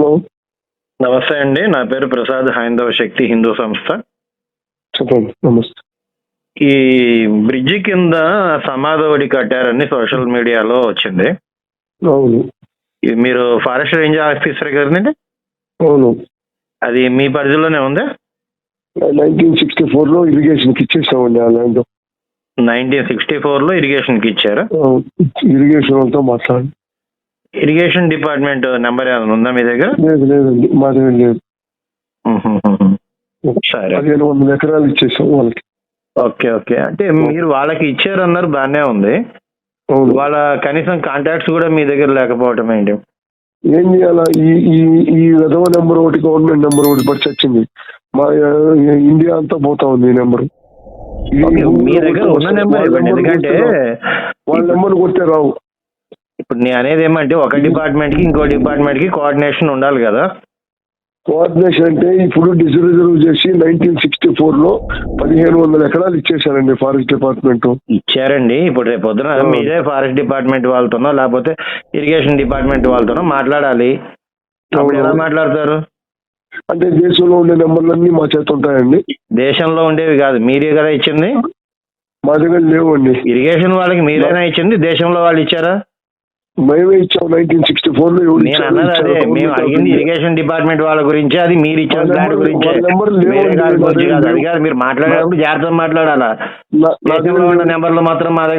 నమస్తే అండి నా పేరు ప్రసాద్ హైందవ శక్తి హిందూ సంస్థ. చెప్పండి నమస్తే. ఈ బ్రిడ్జి కింద సమాధవడి కట్టారని సోషల్ మీడియాలో వచ్చింది. అవును. ఇది మీరు ఫారెస్ట్ రేంజ్ ఆఫీసర్ కదండి అవును. అది మీ పరిధిలోనే ఉంది? నైన్టీన్ సిక్స్టీ ఫోర్లో ఇరిగేషన్కి ఇచ్చేసామండి ఆ ల్యాండ్. నైన్టీన్ సిక్స్టీ ఫోర్లో ఇరిగేషన్కి ఇచ్చారు? ఇరిగేషన్ వాళ్ళతో మాట్లాడండి. ఇరిగేషన్ డిపార్ట్మెంట్ నెంబర్ ఏమైనా ఉందా మీ దగ్గర? లేదు లేదండి. మాది లేదు. మ్మ్. సరే. పదిహేను వందల ఎకరాలు ఇచ్చేసాం వాళ్ళకి. Okay okay. అంటే మీరు వాళ్ళకి ఇచ్చారన్నారు బాగానే ఉంది. వాళ్ళ కనీసం కాంటాక్ట్స్ కూడా మీ దగ్గర లేకపోవటం ఏంటి? ఏం చేయాలా? ఈ ఈ ఈ విధవ నెంబర్ ఒకటి గవర్నమెంట్ నెంబర్ ఒకటి పడి చచ్చింది. మా ఇండియా అంతా పోతా ఉంది ఈ నెంబర్. మీ దగ్గర ఉన్న నెంబర్ ఎందుకంటే వాళ్ళ నెంబర్ కొడితే రావు. ఇప్పుడు నేను అనేది ఏమంటే ఒక డిపార్ట్మెంట్కి ఇంకో డిపార్ట్మెంట్కి కోఆర్డినేషన్ ఉండాలి కదా. కోఆర్డినేషన్ అంటే ఇప్పుడు డిస్రిజర్వ్ చేసి నైన్టీన్ సిక్స్టీ ఫోర్లో పదిహేను వందల ఎకరాలు ఇచ్చేసారండి ఫారెస్ట్ డిపార్ట్మెంట్. ఇచ్చారండి. ఇప్పుడు రేపు పొద్దున. మీరే ఫారెస్ట్ డిపార్ట్మెంట్ వాళ్ళతోనో లేకపోతే ఇరిగేషన్ డిపార్ట్మెంట్ వాళ్ళతోనో మాట్లాడాలి. ఎలా. మాట్లాడతారు? అంటే దేశంలో ఉండే నెంబర్లన్నీ మా చేత ఉంటాయండి. దేశంలో ఉండేవి కాదు మీరే కదా ఇచ్చింది? మా దగ్గర లేవండి. ఇరిగేషన్ వాళ్ళకి మీరేనా ఇచ్చింది? దేశంలో వాళ్ళు ఇచ్చారా? మేమే ఇచ్చాం నైన్టీన్ సిక్స్టీ ఫోర్లో నేను అన్నది అదే మేము అడిగింది. ఇరిగేషన్ డిపార్ట్మెంట్ వాళ్ళ గురించి అది మీరు ఇచ్చిన నెంబర్- గురించి. వేరే దాని గురించి నా కాదు దగ్గర అది కాదు మీరు మాట్లాడేటప్పుడు జాగ్రత్తగా మాట్లాడాలా? నెంబర్లు మాత్రం మా దగ్గర